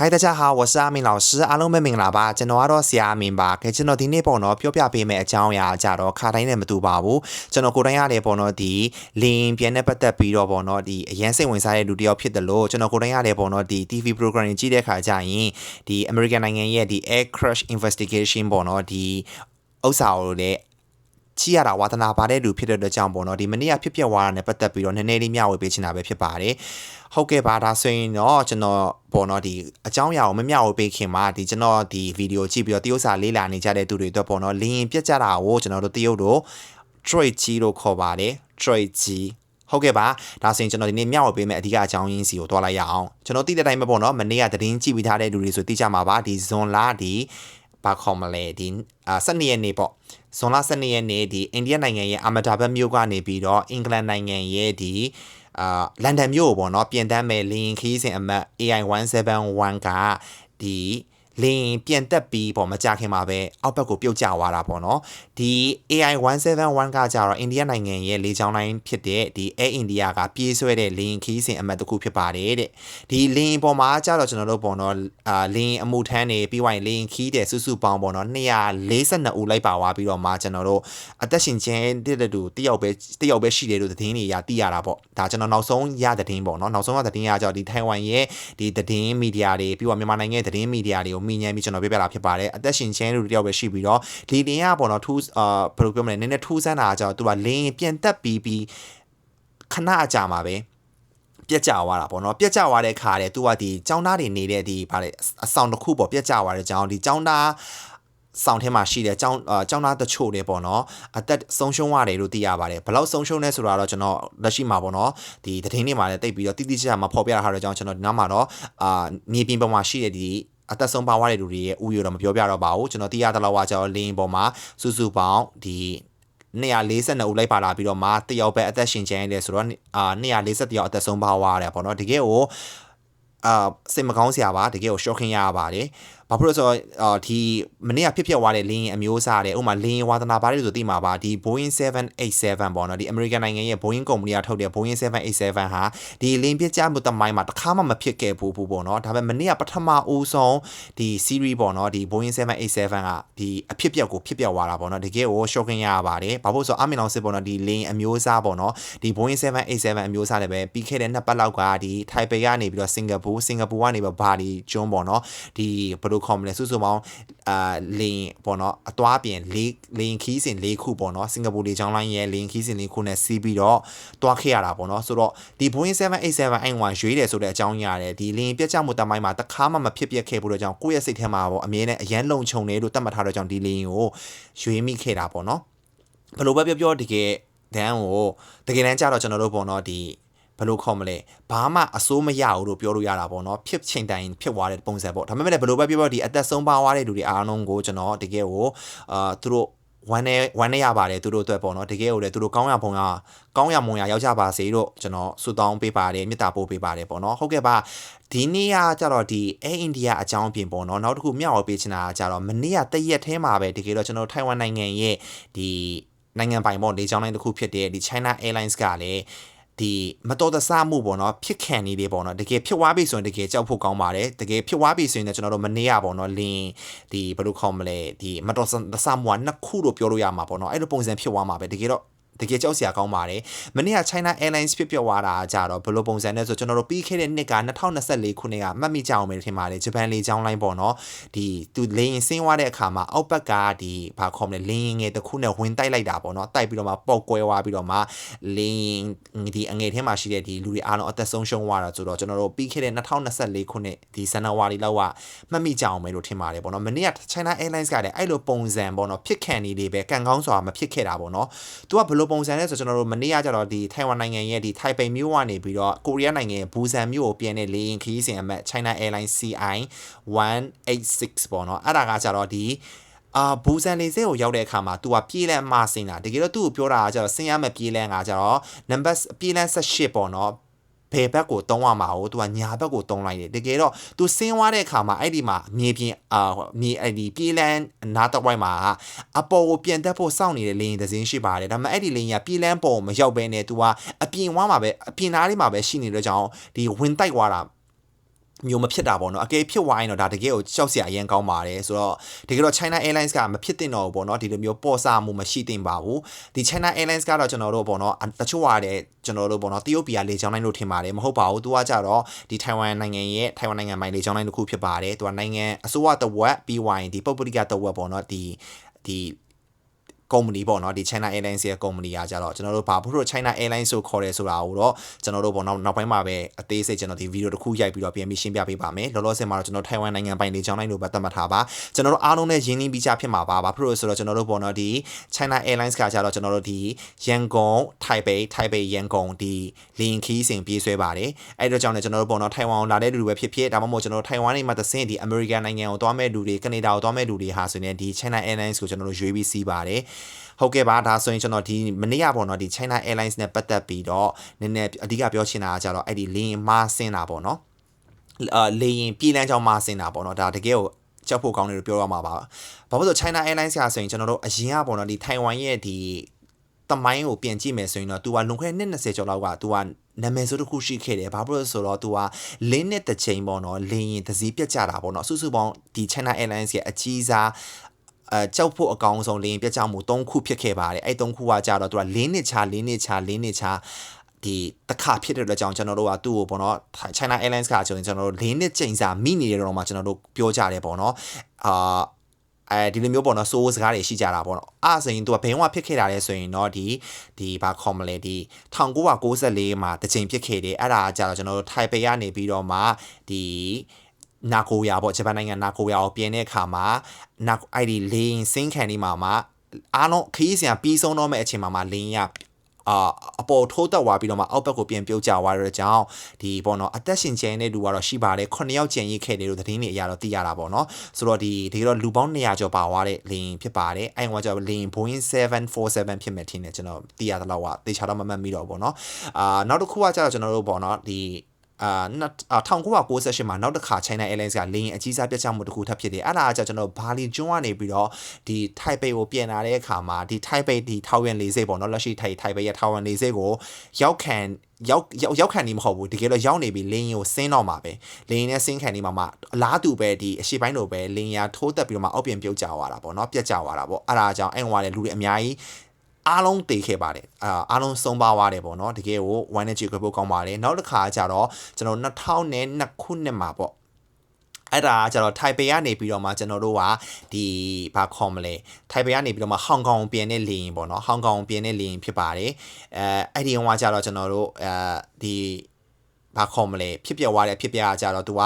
嗨，大家好，我是阿明老师，အားလုံးပဲမင်္ဂလာပါကျွန်တော်ကတော့ဆရာအမင်ပါခင်ကျွန်တော်ဒီနေ့ပေါ့နော်ပြောပြပေးမယ့်အကြောင်းအရာကြတော့ခါတိုင်းနဲ့မတူပါဘူးကျွန်တော်ကိုယ်တိုင်ရတယ်ပေါ့နော်ဒီလင်းပြန်နဲ့ပတ်သက်ပြီးတော့ပေါ့နော်ဒီအရန်စိတ်ဝင်စားတဲ့လူတစ်ယောက်ဖြစ်တယ်လို့ကျွန်တော်ကိုယ်တိုင်ရတယ်ပေါ့နော်ဒီ TV program ကြီးတဲ့ခါကျရင်ဒီ American နိုင်ငံရဲ့ဒီ air crash investigation ပေါ့နော်ဒီဥစ္စာကိုလည်း ကြည့်ရတာဝါသနာပါတဲ့လူဖြစ်တဲ့အတွက်ကြောင့်ပေါ့နော်ဒီမနေ့ကဖြစ်ပျက်သွားတာနဲ့ပတ်သက်ပြီးတော့နည်းနည်းလေးမျှဝေပေးချင်တာပဲဖြစ်ပါတယ်ဟုတ်ကဲ့ပါဒါဆိုရင်တော့ကျွန်တော်ပေါ့နော်ဒီအကြောင်းအရာကိုမမျှဝေပေးခင်မှာဒီကျွန်တော်ဒီဗီဒီယိုကြည့်ပြီးတော့တရုတ်စာလေးလာနေကြတဲ့သူတွေအတွက်ပေါ့နော်လင်းရင်ပြက်ကြတာကိုကျွန်တော်တို့တရုတ်တို့ trade ကြီးလို့ခေါ်ပါတယ် trade ကြီးဟုတ်ကဲ့ပါဒါဆိုရင်ကျွန်တော်ဒီနေ့မျှဝေပေးမယ့်အဓိကအကြောင်းရင်းစီကိုတွားလိုက်ရအောင်ကျွန်တော်သိတဲ့အတိုင်းပဲပေါ့နော်မနေ့ကသတင်းကြည့်ပြီးထားတဲ့လူတွေဆိုသိကြမှာပါဒီဇွန်လဒီ ဘာခေါ်မလဲဒီအာ12ရက်နေ့ပေါ့ဇွန်လ12ရက်နေ့ဒီအိန္ဒိယနိုင်ငံရဲ့အာမဒါဘတ်မြို့ကနေပြီးတော့အင်္ဂလန်နိုင်ငံရဲ့ဒီအာလန်ဒန်မြို့ကိုပေါ့နော်ပြင်တန်းမဲ့လင်းခီးစဉ်အမတ် AI 171 ကဒီ လင်းပြန်တက်ပြီးပေါ့မကြခင်မှာပဲအောက်ဘက်ကိုပြုတ်ကျသွားတာပေါ့နော်ဒီ AI 171ကကြတော့အိန္ဒိယနိုင်ငံရဲ့လေကြောင်းလိုင်းဖြစ်တဲ့ဒီ Air India ကပြေးဆွဲတဲ့လင်းခီးစဉ်အမတ်တစ်ခုဖြစ်ပါတယ်တဲ့ဒီလင်းပေါ်မှာကြတော့ကျွန်တော်တို့ပေါ့နော်အာလင်းအမှုထမ်းနေပြီးဝိုင်းလင်းခီးတဲ့စုစုပေါင်းပေါ့နော်242ဦးလိုက်ပါသွားပြီးတော့မှကျွန်တော်တို့အသက်ရှင်ခြင်းတဲ့တူတယောက်ပဲတယောက်ပဲရှိတယ်လို့သတင်းတွေရသိရတာပေါ့ဒါကျွန်တော်နောက်ဆုံးရသတင်းပေါ့နော်နောက်ဆုံးရသတင်းရကြတော့ဒီထိုင်ဝမ်ရဲ့ဒီသတင်းမီဒီယာတွေပြီးတော့မြန်မာနိုင်ငံရဲ့သတင်းမီဒီယာတွေကိုမိညံပြီးကျွန်တော်ပြပြလာဖြစ်ပါတယ်အသက်ရှင်ခြင်းလို့တယောက်ပဲရှိပြီးတော့ဒီလင်းကပေါ့နော်ထူးအာဘယ်လိုပြောမလဲနည်းနည်းထူးဆန်းတာကကြတော့သူကလင်းပြန်တက်ပြီးပြီးခဏအကြာမှာပဲပြက်ကြသွားတာပေါ့နော်ပြက်ကြသွားတဲ့ခါတဲ့သူကဒီចောင်းသားတွေနေတဲ့ဒီဗါလေအဆောင်တစ်ခုပေါ့ပြက်ကြသွားတဲ့ចောင်းဒီចောင်းသားဆောင်ထဲမှာရှိတဲ့ចောင်းចောင်းသားတချို့တွေပေါ့နော်အသက်ဆုံးရှုံးရတယ်လို့သိရပါတယ်ဘယ်လောက်ဆုံးရှုံးလဲဆိုတာတော့ကျွန်တော်လက်ရှိမှာပေါ့နော်ဒီသတင်းတွေမှာလည်းတိတ်ပြီးတော့တိတိကျကျမဖော်ပြရတာကြောင့်ကျွန်တော်ဒီနောက်မှာတော့အာမြေပြင်ပေါ်မှာရှိတဲ့ဒီ အသက်ဆုံးပါသွားတဲ့လူတွေရဲ့ဥယျာဉ်တော့မပြောပြတော့ပါဘူးကျွန်တော်သိရတဲ့လောက်ကကျတော့လင်းပေါ်မှာစုစုပေါင်းဒီ242ဦးလိုက်ပါလာပြီးတော့မှတယောက်ပဲအသက်ရှင်ကျန်ရတယ်ဆိုတော့အာ240ယောက်အသက်ဆုံးပါသွားတယ်ပေါ့နော်တကယ်ကိုအာစိတ်မကောင်းစရာပါတကယ်ကို shocking ရပါတယ် ဘာဖြစ်လို့ဆိုတော့အာဒီမနေ့ကဖြစ်ဖြစ်သွားတဲ့လင်းအမျိုးအစားတဲ့ဥမာလင်းဝါသနာပါတယ်ဆိုသိမှာပါဒီ Boeing 787ပေါ့နော်ဒီ American နိုင်ငံရဲ့ Boeing ကုမ္ပဏီကထုတ်တဲ့ Boeing 787ဟာဒီလင်းပြကြမှုတမိုင်းမှာတစ်ခါမှမဖြစ်ခဲ့ဘူးပေါ့နော်ဒါပေမဲ့မနေ့ကပထမဦးဆုံးဒီ series ပေါ့နော်ဒီ Boeing 787ကဒီအဖြစ်ပြက်ကိုဖြစ်ပြက်သွားတာပေါ့နော်တကယ်ကို shocking ရပါတယ်ဘာဖြစ်လို့ဆိုအမင်လောင်စစ်ပေါ့နော်ဒီလင်းအမျိုးအစားပေါ့နော်ဒီ Boeing 787အမျိုးအစားလည်းပဲပြီးခဲ့တဲ့နှစ်ပတ်လောက်ကဒီထိုင်ပေကနေပြီးတော့စင်ကာပူစင်ကာပူကနေပြီးဘာလီကျွန်းပေါ့နော်ဒီဘယ်လိုခေါ်မလဲစုစုပေါင်းအာလင်းပေါ့နော်အသွားပြင်လေးလင်းခီးစဉ်၄ခုပေါ့နော်စင်ကာပူလေကြောင်းလိုင်းရဲ့လင်းခီးစဉ်၄ခုနဲ့စီးပြီးတော့သွားခဲ့ရတာပေါ့နော်ဆိုတော့ဒီ Boeing 787 N1 ရွေးတယ်ဆိုတဲ့အကြောင်းရတယ်ဒီလင်းပြတ်ကျမှုတမိုင်းမှာတခါမှမဖြစ်ပျက်ခဲ့ဘူးတော့ကြောင့်ကိုယ့်ရဲ့စိတ်ထဲမှာပေါ့အမြဲတမ်းအရန်လုံခြုံတယ်လို့သတ်မှတ်ထားတော့ကြောင့်ဒီလင်းကိုရွေးမိခဲ့တာပေါ့နော်ဘယ်လိုပဲပြောပြောတကယ်ဒန်ကိုတကယ်တမ်းကျတော့ကျွန်တော်တို့ပေါ့နော်ဒီ ဘယ်လိုခေါ်မလဲဘာမှအစိုးမရဘူးလို့ပြောလို့ရတာပေါ့နော်ဖြစ်ချိန်တိုင်းဖြစ်သွားတဲ့ပုံစံပေါ့ဒါပေမဲ့လည်းဘယ်လိုပဲပြောပြောဒီအသက်ဆုံးပါသွားတဲ့လူတွေအားလုံးကိုကျွန်တော်တကယ်ကိုအာသူတို့ဝမ်းနေဝမ်းနေရပါတယ်သူတို့အတွက်ပေါ့နော်တကယ်ကိုလည်းသူတို့ကောင်းရပုံရကောင်းရမွန်ရရောက်ကြပါစေလို့ကျွန်တော်ဆုတောင်းပေးပါတယ်မေတ္တာပို့ပေးပါတယ်ပေါ့နော်ဟုတ်ကဲ့ပါဒီနေ့ကကြတော့ဒီအဲအိန္ဒိယအကြောင်းပြင်ပေါ့နော်နောက်တစ်ခုမျှဝေပေးချင်တာကကြတော့မနေ့ကတရက်ထဲမှာပဲတကယ်တော့ကျွန်တော်ထိုင်ဝမ်နိုင်ငံရဲ့ဒီနိုင်ငံပိုင်ပေါ့လေကြောင်းလိုင်းတစ်ခုဖြစ်တဲ့ဒီ China Airlines ကလည်း ဒီမတော်တဆမှုပေါ့နော်ဖြစ်ခံနေတယ်ပေါ့နော်တကယ်ဖြစ်သွားပြီဆိုရင်တကယ်ကြောက်ဖို့ကောင်းပါတယ်တကယ်ဖြစ်သွားပြီဆိုရင်လည်းကျွန်တော်တို့မနေရပေါ့နော်လင်းဒီဘယ်လိုခေါ်မလဲဒီမတော်တဆမှုကနှစ်ခုလို့ပြောလို့ရမှာပေါ့နော်အဲ့လိုပုံစံဖြစ်သွားမှာပဲတကယ်တော့ တကယ်ကြောက်စရာကောင်းပါတယ်။မနေ့က China Airlines ဖြစ်ပျက်သွားတာကြတော့ဘယ်လိုပုံစံနဲ့ဆိုကျွန်တော်တို့ပြီးခဲ့တဲ့နှစ်က2024ခုနှစ်ကမှတ်မိကြအောင်ပဲထင်ပါတယ်ဂျပန်လေကြောင်းလိုင်းပေါ့နော်။ဒီသူလေရင်ဆင်းသွားတဲ့အခါမှာအောက်ဘက်ကဒီဘာခေါ်မလဲလေရင်ငယ်တစ်ခုနဲ့ဝင်တိုက်လိုက်တာပေါ့နော်။တိုက်ပြီးတော့မှပေါက်ကွဲသွားပြီးတော့မှလေရင်ဒီအငယ်ထဲမှာရှိတဲ့ဒီလူတွေအားလုံးအသက်ဆုံးရှုံးသွားတာဆိုတော့ကျွန်တော်တို့ပြီးခဲ့တဲ့2024ခုနှစ်ဒီဇန်နဝါရီလောက်ကမှတ်မိကြအောင်ပဲလို့ထင်ပါတယ်ပေါ့နော်။မနေ့က China Airlines ကလည်းအဲ့လိုပုံစံပေါ့နော်ဖြစ်ခံနေလေးပဲကံကောင်းစွာမဖြစ်ခဲ့တာပေါ့နော်။ तू ကဘယ်လိုပုံစံလဲဆိုကျွန်တော်တို့မနေ့ကကြတော့ဒီထိုင်ဝမ်နိုင်ငံရဲ့ဒီထိုင်ပေမြို့ကနေပြီးတော့ကိုရီးယားနိုင်ငံရဲ့ဘူဆန်မြို့ကိုပြန်တဲ့လေယာဉ်ခရီးစဉ်အမှတ် China Airlines CI 186ပေါ့နော်အဲ့ဒါကကြတော့ဒီအာဘူဇန်လေဆေးကိုရောက်တဲ့အခါမှာ तू ကပြေးလန်းမဆင်းတာတကယ်တော့ तू ကိုပြောတာကကျတော့ဆင်းရမယ့်ပြေးလန်းကကျတော့ number ပြေးလန်း18ပေါ့နော် ဘယ်ဘက်ကိုတုံးရမှာကိုသူကညာဘက်ကိုတုံးလိုက်တယ်တကယ်တော့သူဆင်းသွားတဲ့အခါမှာအဲ့ဒီမှာမြေပြင်အာမြေအဲ့ဒီပြေးလန်းနားတစ်ဝိုက်မှာအပေါ်ကိုပြန်တက်ဖို့စောင့်နေတဲ့လေရင်သစင်းရှိပါတယ်ဒါပေမဲ့အဲ့ဒီလေရင်ကပြေးလန်းပေါ်မရောက်ဘဲနဲ့သူကအပြင်ဝါမှာပဲအပြင်သားလေးမှာပဲရှိနေတဲ့ကြောင်ဒီဝင်တိုက်သွားတာ မျိုးမဖြစ်တာပေါ့နော်အကယ်ဖြစ်သွားရင်တော့ဒါတကယ်ကိုကြောက်စရာအရင်ကောင်းပါတယ်ဆိုတော့တကယ်တော့ China Airlines ကမဖြစ်တင်တော့ဘူးပေါ့နော်ဒီလိုမျိုးပေါ်ဆမှုမရှိတင်ပါဘူးဒီ China Airlines ကတော့ကျွန်တော်တို့ပေါ့နော်တချို့ကလည်းကျွန်တော်တို့ပေါ့နော်တရုတ်ပြည်ကလေကြောင်းလိုင်းလို့ထင်ပါတယ်မဟုတ်ပါဘူးသူကကြတော့ဒီထိုင်ဝမ်နိုင်ငံရဲ့ထိုင်ဝမ်နိုင်ငံမိုင်လေကြောင်းလိုင်းတစ်ခုဖြစ်ပါတယ်သူကနိုင်ငံအစိုးရတဝက်ပြီးဝိုင်းဒီပုဂ္ဂလိကတဝက်ပေါ့နော်ဒီဒီ ကုမ္ပဏီပေါ့နော်ဒီ China Airlines ရဲ့ကုမ္ပဏီကကြတော့ကျွန်တော်တို့ဘာဖြစ်လို့ China Airlines ဆိုခေါ်တယ်ဆိုတာကိုတော့ကျွန်တော်တို့ပေါ့နောက်နောက်ပိုင်းမှာပဲအသေးစိတ်ကျွန်တော်ဒီဗီဒီယိုတစ်ခုရိုက်ပြီးတော့ပြန်ပြီးရှင်းပြပေးပါမယ်လောလောဆယ်မှာတော့ကျွန်တော်ထိုင်ဝမ်နိုင်ငံပိုင်လေကြောင်းလိုင်းလို့ပဲသတ်မှတ်ထားပါကျွန်တော်တို့အားလုံးနဲ့ရင်းနှီးပြီးကြဖြစ်မှာပါဘာဖြစ်လို့ဆိုတော့ကျွန်တော်တို့ပေါ့နော်ဒီ China Airlines ကကြတော့ကျွန်တော်တို့ဒီရန်ကုန်ထိုင်ပေထိုင်ပေရန်ကုန်ဒီလင်းခီးစဉ်ပြေးဆွဲပါတယ်အဲ့တော့ကြောင့်လည်းကျွန်တော်တို့ပေါ့နော်ထိုင်ဝမ်ကိုလာတဲ့လူတွေပဲဖြစ်ဖြစ်ဒါမှမဟုတ်ကျွန်တော်တို့ထိုင်ဝမ်နေမှာသစင်ဒီ American နိုင်ငံကိုသွားမဲ့လူတွေကနေဒါကိုသွားမဲ့လူတွေဟာဆိုရင်ဒီ China Airlines ကိုကျွန်တော်တို့ရွေးပြီးစီးပါတယ်ဟုတ်ကဲ့ပါဒါဆိုရင်ကျွန်တော်ဒီမနေ့ကပေါ့နော်ဒီ China Airlines နဲ့ပတ်သက်ပြီးတော့နည်းနည်းအဓိကပြောချင်တာကကြတော့အဲ့ဒီလင်းမားဆင်းတာပေါ့နော်အာလေရင်ပြည်လန်းချောင်းမားဆင်းတာပေါ့နော်ဒါတကယ်ကိုကြောက်ဖို့ကောင်းတယ်လို့ပြောရမှာပါဘာလို့ဆို China Airlines ကဆိုရင်ကျွန်တော်တို့အရင်ကပေါ့နော်ဒီထိုင်ဝမ်ရဲ့ဒီတမိုင်းကိုပြန်ကြည့်မယ်ဆိုရင်တော့ तू ကလွန်ခဲ့တဲ့20ကျော်လောက်က तू ကနာမည်ဆိုတစ်ခုရှိခဲ့တယ်ဘာဖြစ်လို့ဆိုတော့ तू ကလင်းနဲ့တစ်ချိန်ပေါ့နော်လင်းရင်တစည်းပြတ်ကြတာပေါ့နော်စုစုပေါင်းဒီ China Airlines ရဲ့အကြီးစား အဲကြောက်ဖို့အကောင်းဆုံးလင်းပြတ်ကြောက်မှု၃ခုဖြစ်ခဲ့ပါတယ်အဲ့၃ခုကကြတော့သူကလင်းနစ်ချလင်းနစ်ချလင်းနစ်ချဒီတခါဖြစ်တဲ့အတွက်ကြောင့်ကျွန်တော်တို့ကသူ့ကိုပေါ့နော် China Airlines ကဆိုရင်ကျွန်တော်တို့လင်းနစ်ချိန်စာမိနေတဲ့တော့မှကျွန်တော်တို့ပြောကြတယ်ပေါ့နော်အာအဲဒီလိုမျိုးပေါ့နော်စိုးစကားတွေရှိကြတာပေါ့နော်အဲ့ဆိုရင်သူကဘယ်တော့ဖြစ်ခဲ့တာလဲဆိုရင်တော့ဒီဒီဘာခေါ်မလဲဒီ1994မှာတစ်ချိန်ဖြစ်ခဲ့တယ်အဲ့ဒါကကြတော့ကျွန်တော်တို့ထိုင်ပေကနေပြီးတော့မှဒီ နာကိုယာပေါ့ဂျပန်နိုင်ငံနာကိုယာကိုပြင်တဲ့အခါမှာနာအဲ့ဒီလေရင်စင်းခံနေမှာမှာအားလုံးခရီးစဉ်ပြီးဆုံးတော့မဲ့အချိန်မှာမှာလင်းရအာအပေါ်ထိုးတက်သွားပြီးတော့မှအောက်ဘက်ကိုပြန်ပြုတ်ကျသွားတဲ့ကြောင့်ဒီပေါ့နော်အသက်ရှင်ကျန်တဲ့လူကတော့ရှိပါတယ်9ယောက်ကျန်ရေးခဲ့တယ်လို့သတင်းတွေအရာတော့သိရတာပေါ့နော်ဆိုတော့ဒီဒီတော့လူပေါင်း200ကျော်ပါသွားတဲ့လင်းဖြစ်ပါတယ်အဲ့ဟိုကကျတော့လင်း Boeing 747ဖြစ်မယ်ထင်တယ်ကျွန်တော်သိရတဲ့လောက်ကတေချာတော့မမှတ်မိတော့ပေါ့နော်အာနောက်တစ်ခုကကျတော့ကျွန်တော်တို့ပေါ့နော်ဒီ အာ1998မှာနောက်တစ်ခါ China Airlines ကလေယာဉ်အကြီးစားပြတ်ချမှုတစ်ခုထပ်ဖြစ်တယ်အဲ့ဒါကကျွန်တော်ဘာလီကျွန်းကနေပြီးတော့ဒီထိုင်ပေကိုပြန်လာတဲ့အခါမှာဒီထိုင်ပေဒီထောင်ဝင်လေးစိတ်ပေါ့နော်လက်ရှိထိုင်ထိုင်ပေရဲ့ထောင်ဝင်လေးစိတ်ကိုရောက်ခံရောက်ရောက်ခံနေမဟုတ်ဘူးတကယ်တော့ရောက်နေပြီလင်းကိုဆင်းတော့မှာပဲလင်းနဲ့ဆင်းခံနေမှာမှအလားတူပဲဒီအရှိပိုင်းလိုပဲလင်းရထိုးတက်ပြီးတော့မှအောက်ပြန်ပြုတ်ကြသွားတာပေါ့နော်ပြတ်ကြသွားတာပေါ့အဲ့ဒါကြောင့်အဲ့ဟိုကလည်းလူတွေအများကြီး အားလုံးတည်ခဲ့ပါတယ်အာအားလုံးဆုံးပါသွားတယ်ပေါ့နော်တကယ်ကို wine နဲ့ chicken ဖို့ကောင်းပါတယ်နောက်တစ်ခါကျတော့ကျွန်တော်2002ခုနှစ်မှာပေါ့အဲ့ဒါကျတော့ထိုင်ပေကနေပြီးတော့မှကျွန်တော်တို့ကဒီဘာခေါ်မလဲထိုင်ပေကနေပြီးတော့မှဟောင်ကောင်ပြင်တဲ့လေရင်ပေါ့နော်ဟောင်ကောင်ပြင်တဲ့လေရင်ဖြစ်ပါတယ်အဲအဲ့ဒီဟိုကကျတော့ကျွန်တော်တို့အဲဒီ ဘာခေါ်မလဲဖြစ်ပြသွားတဲ့ဖြစ်ပြကြတော့သူက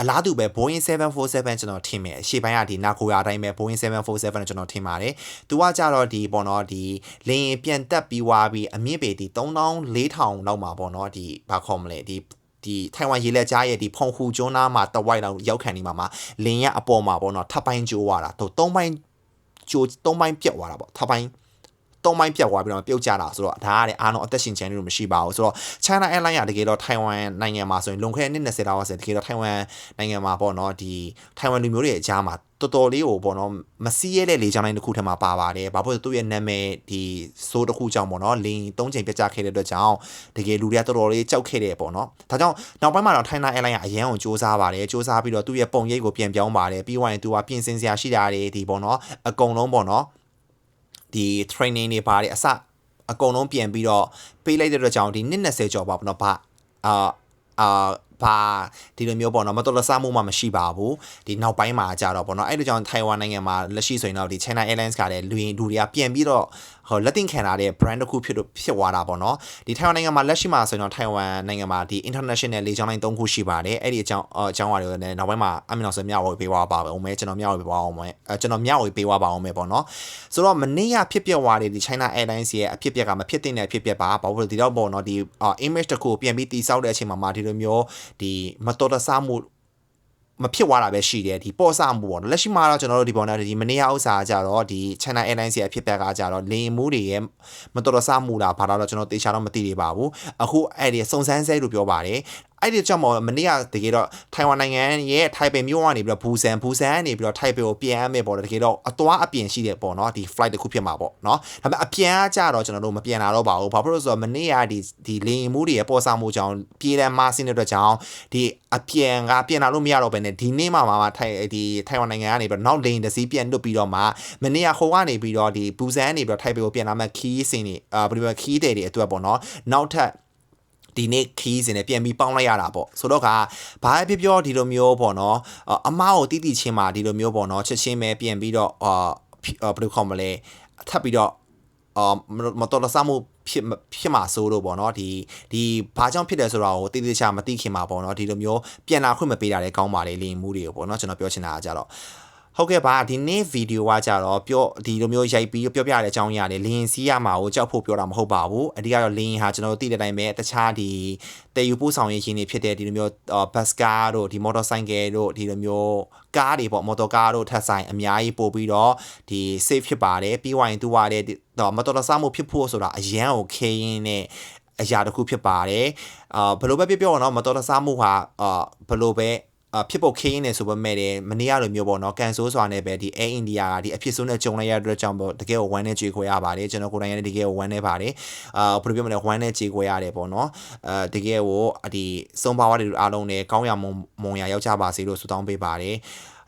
အလားတူပဲ Boeing 747ကျွန်တော်ထင်မယ်အရှေ့ပိုင်းကဒီနာကိုယာအတိုင်းပဲ Boeing 747ကျွန်တော်ထင်ပါတယ်သူကကြတော့ဒီပေါ့နော်ဒီလင်းပြန်တက်ပြီးွားပြီးအမြင့်ပေဒီ3400လောက်မှာပေါ့နော်ဒီဘာခေါ်မလဲဒီဒီထိုင်ဝမ်ရေလက်ကြားရဲ့ဒီဖုန်ခူကျွန်းသားမှာတဝိုက်လောက်ရောက်ခံနေမှာမှာလင်းရအပေါ်မှာပေါ့နော်ထပ်ပိုင်းကျိုးသွားတာသူ၃ပိုင်းကျိုး၃ပိုင်းပြတ်သွားတာပေါ့ထပ်ပိုင်း သုံးပိုင်းပြတ်သွားပြီးတော့ပြုတ်ကျတာဆိုတော့ဒါကလည်းအားလုံးအသက်ရှင်ချင်လို့မရှိပါဘူးဆိုတော့ China Airlines ကတကယ်တော့ထိုင်ဝမ်နိုင်ငံမှာဆိုရင်လွန်ခဲ့တဲ့နှစ်20လောက်ဆိုရင်တကယ်တော့ထိုင်ဝမ်နိုင်ငံမှာပေါ့နော်ဒီထိုင်ဝမ်လူမျိုးတွေအကြားမှာတော်တော်လေးကိုပေါ့နော်မစီးရတဲ့လေကြောင်းလိုင်းတစ်ခုထဲမှာပါပါတယ်ဘာဖြစ်လို့သူ့ရဲ့နာမည်ဒီစိုးတစ်ခုကြောင့်ပေါ့နော်လင်း၃ချိန်ပြတ်ကျခဲ့တဲ့အတွက်ကြောင့်တကယ်လူတွေကတော်တော်လေးကြောက်ခဲ့တယ်ပေါ့နော်ဒါကြောင့်နောက်ပိုင်းမှာတော့ China Airlines ကအရန်ကိုစူးစမ်းပါတယ်စူးစမ်းပြီးတော့သူ့ရဲ့ပုံရိပ်ကိုပြန်ပြောင်းပါတယ်ပြီးွားရင်သူကပြင်ဆင်စရာရှိတာတွေဒီပေါ့နော်အကုန်လုံးပေါ့နော် ဒီ training တွေပါတယ်အစအကုန်လုံးပြန်ပြီးတော့ပေးလိုက်တဲ့အတွက်ကြောင့်ဒီ20ကျော်ပါဘောနော်ဘာအာအာ ဘာဒီလိုမျိုးပေါ့နော်မတော်တဆမှုမှမရှိပါဘူးဒီနောက်ပိုင်းမှာကြတော့ပေါ့နော်အဲ့လိုကြောင့်ထိုင်ဝမ်နိုင်ငံမှာလက်ရှိဆိုရင်တော့ဒီ China Airlines ကလည်းလူရင်လူတွေကပြန်ပြီးတော့ဟိုလက်တင်ခံလာတဲ့ brand တစ်ခုဖြစ်လို့ဖြစ်သွားတာပေါ့နော်ဒီထိုင်ဝမ်နိုင်ငံမှာလက်ရှိမှာဆိုရင်တော့ထိုင်ဝမ်နိုင်ငံမှာဒီ international လေကြောင်းလိုင်း၃ခုရှိပါတယ်အဲ့ဒီအကြောင်းအကြောင်းအရာတွေလည်းနောက်ပိုင်းမှာအမင်းအောင်ဆိုမျှဝေပေးသွားပါဦးမယ်ကျွန်တော်မျှဝေပေးသွားအောင်မယ်အဲကျွန်တော်မျှဝေပေးသွားပါအောင်မယ်ပေါ့နော်ဆိုတော့မနေ့ကဖြစ်ပျက်သွားတဲ့ဒီ China Airlines ရဲ့အဖြစ်ပျက်ကမဖြစ်တဲ့အဖြစ်ပျက်ပါဘာလို့ဒီတော့ပေါ့နော်ဒီ image တစ်ခုကိုပြန်ပြီးတိစောက်တဲ့အချိန်မှာဒီလိုမျိုးဒီမတော်တဆမှုမဖြစ်သွားတာပဲရှိတယ်ဒီပေါ့ဆမှုပေါ့နော်လက်ရှိမှာတော့ကျွန်တော်တို့ဒီပေါ်နေဒီမနေရဥစ္စာကြတော့ဒီ China Airlines ရဲ့အဖြစ်ပက်ကကြတော့လေမှုတွေရဲ့မတော်တဆမှုလားဘာလို့တော့ကျွန်တော်တေချာတော့မသိသေးပါဘူးအခုအဲ့ဒီစုံစမ်းဆဲလို့ပြောပါတယ် အဲ့ဒီကြောင့်မမနေ့ကတကယ်တော့ထိုင်ဝမ်နိုင်ငံရဲ့ထိုင်ပေမြို့ကနေပြီးတော့ဘူဆန်ဘူဆန်ကနေပြီးတော့ထိုင်ပေကိုပြန်မယ်ပေါ့တကယ်တော့အသွားအပြင်ရှိတယ်ပေါ့နော်ဒီ flight တစ်ခုဖြစ်မှာပေါ့နော်ဒါပေမဲ့အပြန်ကကြတော့ကျွန်တော်တို့မပြန်လာတော့ပါဘူးဘာဖြစ်လို့လဲဆိုတော့မနေ့ကဒီဒီလေရင်မှုတွေရဲ့ပေါ်ဆောင်မှုကြောင့်ပြေးလမ်းမဆင်းတဲ့အတွက်ကြောင့်ဒီအပြန်ကပြန်လာလို့မရတော့ဘဲနဲ့ဒီနေ့မှမှထိုင်ဒီထိုင်ဝမ်နိုင်ငံကနေပြီးတော့နောက်လေရင်တစ်စီးပြန်လွတ်ပြီးတော့မှမနေ့ကဟိုကနေပြီးတော့ဒီဘူဆန်ကနေပြီးတော့ထိုင်ပေကိုပြန်လာမဲ့ခီးစင်တွေအာဘယ်လိုခီးတယ်တွေအတွက်ပေါ့နော်နောက်ထပ် ဒီနေ့ခီးစင်နဲ့ပြန်ပြီးပေါင်းလိုက်ရတာပေါ့ဆိုတော့ကဘာဖြစ်ပြောဒီလိုမျိုးပေါ့နော်အမားကိုတီးတီးချင်းမှာဒီလိုမျိုးပေါ့နော်ချက်ချင်းပဲပြန်ပြီးတော့အာဘယ်လိုခေါ်မလဲထပ်ပြီးတော့အာမတော်တဆမှုဖြစ်ဖြစ်မှာစိုးလို့ပေါ့နော်ဒီဒီဘာကြောင့်ဖြစ်တယ်ဆိုတာကိုတိတိကျကျမသိခင်မှာပေါ့နော်ဒီလိုမျိုးပြန်လာခွင့်မပေးတာလည်းကောင်းပါလေလင်းမှုတွေကိုပေါ့နော်ကျွန်တော်ပြောချင်တာကကြတော့ ဟုတ်ကဲ့ပါဒီနေ့ဗီဒီယိုကကြတော့ပြောဒီလိုမျိုးရိုက်ပြီးပြောပြတဲ့အကြောင်းအရာတွေလင်းစီးရမှာကိုကြောက်ဖို့ပြောတာမဟုတ်ပါဘူးအဓိကတော့လင်းဟာကျွန်တော်တို့သိတဲ့အတိုင်းပဲတခြားဒီတည်ယူပို့ဆောင်ရေးရှင်တွေဖြစ်တဲ့ဒီလိုမျိုးဘတ်စကားတို့ဒီမော်တော်ဆိုင်ကယ်တို့ဒီလိုမျိုးကားတွေပေါ့မော်တော်ကားတို့ထပ်ဆိုင်အများကြီးပို့ပြီးတော့ဒီ safe ဖြစ်ပါတယ်ပြီးွားရင်သူကလည်းတော့မတော်တဆမှုဖြစ်ဖို့ဆိုတာအရန်ကိုခေးရင်းနဲ့အရာတစ်ခုဖြစ်ပါတယ်အာဘယ်လိုပဲပြောပြောတော့မတော်တဆမှုဟာအာဘယ်လိုပဲ ဖြစ်ဖို့ခင်းနေဆိုပေမဲ့လည်းမနေ့ကလိုမျိုးပေါ့နော်ကန်ဆိုးစွာနဲ့ပဲဒီ Air India ကဒီအဖြစ်ဆိုးနဲ့ကြုံလိုက်ရတဲ့အတွက်ကြောင့်ပေါ့တကယ်ကိုဝမ်းနဲ့ကြေခွဲရပါတယ်ကျွန်တော်ကိုယ်တိုင်လည်းတကယ်ကိုဝမ်းနေပါတယ်အာဘယ်လိုပြောမလဲဝမ်းနဲ့ကြေခွဲရတယ်ပေါ့နော်အာတကယ်ကိုဒီစုံပါဝါတွေအားလုံးနဲ့ကောင်းရမွန်မွန်ရရောက်ကြပါစေလို့ဆုတောင်းပေးပါတယ်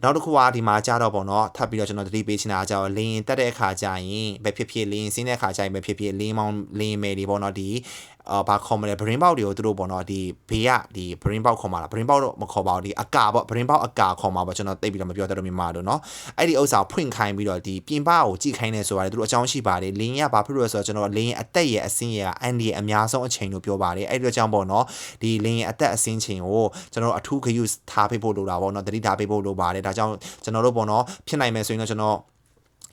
နောက်တစ်ခုကဒီမှာကြတော့ပေါ့နော်ထပ်ပြီးတော့ကျွန်တော်တတိပေးချင်တာကြောင့်လင်းတက်တဲ့အခါကျရင်ပဲဖြစ်ဖြစ်လင်းစင်းတဲ့အခါကျရင်ပဲဖြစ်ဖြစ်လင်းမောင်းလင်းမယ်ဒီပေါ့နော်ဒီ အာဘာခေါ်မလဲ brain box တွေကိုသူတို့ပေါ့နော်ဒီဘေးကဒီ brain box ခေါ်မှာလား brain box တော့မခေါ်ပါဘူးဒီအကာပေါ့ brain box အကာခေါ်မှာပေါ့ကျွန်တော်သိပြီးတော့မပြောတတ်တော့မြန်မာလို့เนาะအဲ့ဒီဥစ္စာဖွင့်ခိုင်းပြီးတော့ဒီပြင်ပကိုကြည့်ခိုင်းနေဆိုရတယ်သူတို့အကြောင်းရှိပါတယ်လင်းရဘာဖြစ်လို့လဲဆိုတော့ကျွန်တော်လင်းအသက်ရဲ့အစင်းရဲ့အန်ဒီရဲ့အများဆုံးအချိန်လို့ပြောပါတယ်အဲ့ဒီအကြောင်းပေါ့နော်ဒီလင်းရဲ့အသက်အစင်းချိန်ကိုကျွန်တော်အထူးဂရုထားပေးဖို့လိုတာပေါ့နော်တတိထားပေးဖို့လိုပါတယ်ဒါကြောင့်ကျွန်တော်တို့ပေါ့နော်ဖြစ်နိုင်မယ်ဆိုရင်တော့ကျွန်တော်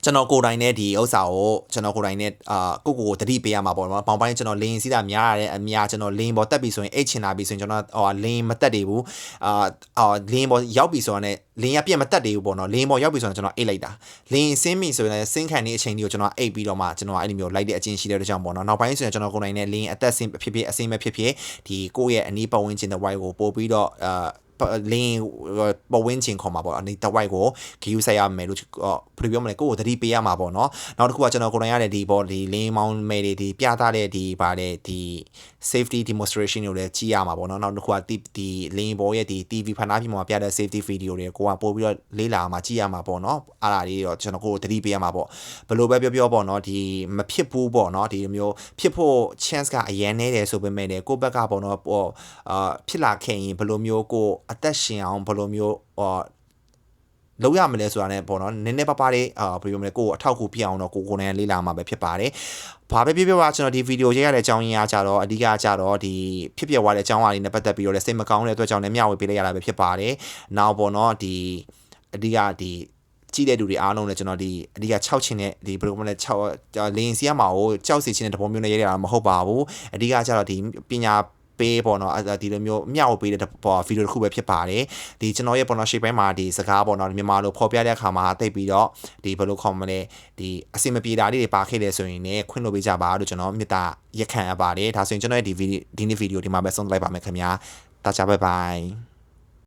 ကျွန်တော်ကိုယ်တိုင်နဲ့ဒီဥစ္စာကိုကျွန်တော်ကိုယ်တိုင်နဲ့အာကိုကိုကိုတတိပေးရမှာပေါ့နော်ပေါင်ပိုင်းကျွန်တော်လင်းစီးတာများရတဲ့အများကျွန်တော်လင်းပေါ်တက်ပြီဆိုရင်အိတ်ချင်လာပြီဆိုရင်ကျွန်တော်ဟိုလင်းမတက်သေးဘူးအာအာလင်းပေါ်ရောက်ပြီဆိုတော့ ਨੇ လင်းရပြက်မတက်သေးဘူးပေါ့နော်လင်းပေါ်ရောက်ပြီဆိုတော့ကျွန်တော်အိတ်လိုက်တာလင်းဆင်းပြီဆိုရင်ဆင်းခံနေအချိန်ဒီကိုကျွန်တော်အိတ်ပြီးတော့မှကျွန်တော်အဲ့ဒီမျိုးလိုက်တဲ့အချင်းရှိတဲ့အတွက်ကြောင့်ပေါ့နော်နောက်ပိုင်းဆိုရင်ကျွန်တော်ကိုယ်တိုင်နဲ့လင်းအသက်ဆင်းဖြစ်ဖြစ်အစင်းမဖြစ်ဖြစ်ဒီကိုယ့်ရဲ့အနီးပတ်ဝန်းကျင်တဲ့ wide ကိုပို့ပြီးတော့အာ လင်းပဝင်းချင်းခေါ်မှာပေါ့အနေတဝိုက်ကိုဂီယူဆက်ရမယ်လို့ဘယ်လိုပြောမလဲကိုယ့်ကိုသတိပေးရမှာပေါ့နော်နောက်တစ်ခုကကျွန်တော်ကိုယ်တိုင်ရတဲ့ဒီပေါ့ဒီလင်းမောင်းမဲတွေဒီပြသတဲ့ဒီဗာတဲ့ဒီ safety demonstration တွေလည်းကြည့်ရမှာပေါ့နော်နောက်တစ်ခုကဒီဒီလင်းဘောရဲ့ဒီ TV ဖန်သားပြမှာပြတဲ့ safety video တွေကိုကပို့ပြီးတော့လေးလာမှာကြည့်ရမှာပေါ့နော်အားလာလေးတော့ကျွန်တော်ကိုယ်သတိပေးရမှာပေါ့ဘယ်လိုပဲပြောပြောပေါ့နော်ဒီမဖြစ်ဘူးပေါ့နော်ဒီမျိုးဖြစ်ဖို့ chance ကအရင်နေတယ်ဆိုပေမဲ့လည်းကိုယ့်ဘက်ကပေါ့နော်ပေါ့အာဖြစ်လာခဲ့ရင်ဘယ်လိုမျိုးကိုအသက်ရှင်အောင်ဘယ်လိုမျိုးဟောလုံးရမလဲဆိုတာ ਨੇ ပေါ့နော်နည်းနည်းပါးပါးလေးအာဘယ်လိုမလဲကိုယ်အထောက်အကူပြအောင်တော့ကိုကိုယ်နဲ့လေးလာမှာပဲဖြစ်ပါတယ်ဘာပဲပြောပြောပါကျွန်တော်ဒီဗီဒီယိုရေးရတဲ့အကြောင်းရင်းအားကြတော့အဓိကကြတော့ဒီဖြစ်ပြသွားတဲ့အကြောင်းအရာတွေနဲ့ပတ်သက်ပြီးတော့လည်းစိတ်မကောင်းတဲ့အတွက်ကြောင့်လည်းမျှဝေပေးလိုက်ရတာပဲဖြစ်ပါတယ်နောက်ပေါ့နော်ဒီအဓိကဒီကြည့်တဲ့လူတွေအားလုံးလည်းကျွန်တော်ဒီအဓိက6ချင်းနဲ့ဒီဘယ်လိုမှလဲ6လင်းစီရမှာကိုကြောက်စီချင်းတဲ့တပုံမျိုးနဲ့ရေးရတာမဟုတ်ပါဘူးအဓိကကျတော့ဒီပညာ ပေးပေါ့နော်ဒီလိုမျိုးအမြောက်ပေးတဲ့ပေါ်ဗီဒီယိုတစ်ခုပဲဖြစ်ပါတယ်ဒီကျွန်တော်ရဲ့ပေါ်နော် shape ပိုင်းမှာဒီစကားပေါ့နော်မြန်မာလိုဖော်ပြတဲ့အခါမှာတိတ်ပြီးတော့ဒီဘယ်လိုခေါ်မလဲဒီအစင်မပြေတာလေးတွေပါခဲ့တယ်ဆိုရင်လည်းခွင့်လို့ပေးကြပါလို့ကျွန်တော်မေတ္တာရက်ခံအပ်ပါတယ်ဒါဆိုရင်ကျွန်တော်ရဲ့ဒီဗီဒီဒီနေ့ဗီဒီယိုဒီမှာပဲဆုံးလိုက်ပါမယ်ခင်ဗျာတာချာဘိုင်ဘိုင်